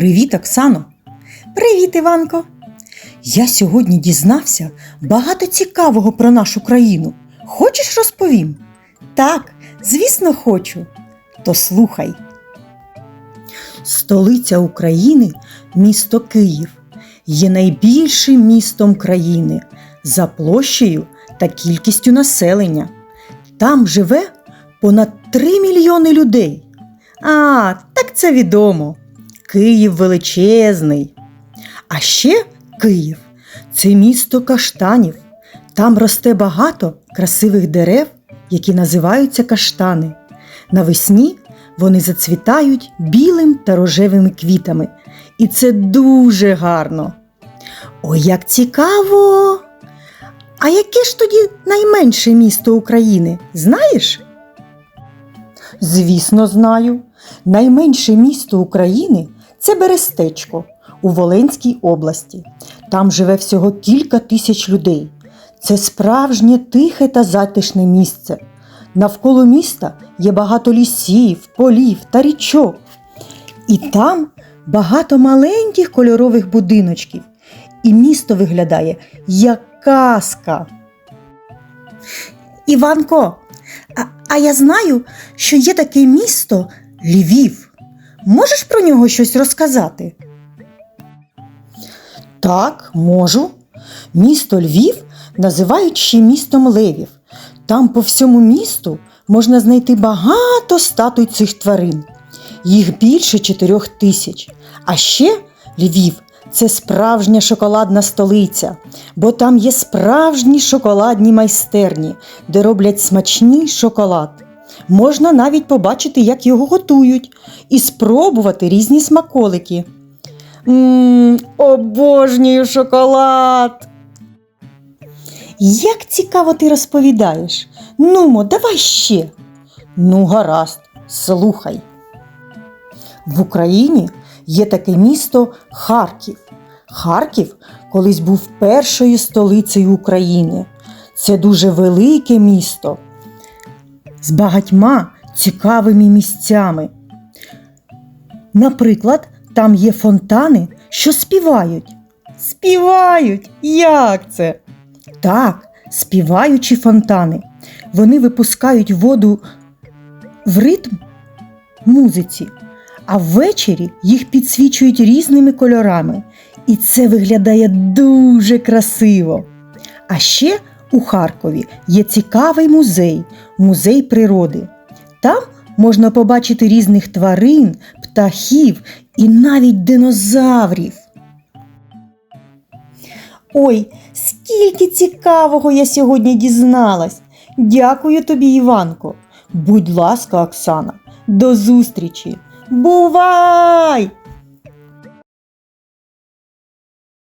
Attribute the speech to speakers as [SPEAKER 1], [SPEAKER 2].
[SPEAKER 1] Привіт, Оксано! Привіт, Іванко! Я сьогодні дізнався багато цікавого про нашу країну. Хочеш розповім? Так, звісно, хочу. То слухай. Столиця України місто Київ є найбільшим містом країни за площею та кількістю населення. Там живе понад 3 мільйони людей. А, так це відомо. Київ величезний. А ще Київ це місто каштанів. Там росте багато красивих дерев, які називаються каштани. Навесні вони зацвітають білим та рожевими квітами. І це дуже гарно. Ой, як цікаво! А яке ж тоді найменше місто України? Знаєш? Звісно, знаю. Найменше місто України це Берестечко у Волинській області. Там живе всього кілька тисяч людей. Це справжнє тихе та затишне місце. Навколо міста є багато лісів, полів та річок. І там багато маленьких кольорових будиночків. І місто виглядає як казка. Іванко, а, а я знаю, що є таке місто Львів. Можеш про нього щось розказати? Так, можу. Місто Львів називають ще містом левів. Там по всьому місту можна знайти багато статуй цих тварин. Їх більше чотирьох тисяч. А ще Львів це справжня шоколадна столиця, бо там є справжні шоколадні майстерні, де роблять смачний шоколад. Можна навіть побачити, як його готують, і спробувати різні смаколики. Мм, обожнюю шоколад. Як цікаво ти розповідаєш. Нумо, давай ще. Ну, гаразд, слухай. В Україні є таке місто Харків. Харків колись був першою столицею України. Це дуже велике місто з багатьма цікавими місцями. Наприклад, там є фонтани, що співають. Співають! Як це? Так, співаючі фонтани. Вони випускають воду в ритм музиці, а ввечері їх підсвічують різними кольорами. І це виглядає дуже красиво. А ще у Харкові є цікавий музей музей природи. Там можна побачити різних тварин, птахів і навіть динозаврів. Ой, скільки цікавого я сьогодні дізналась. Дякую тобі, Іванко. Будь ласка, Оксана, до зустрічі. Бувай!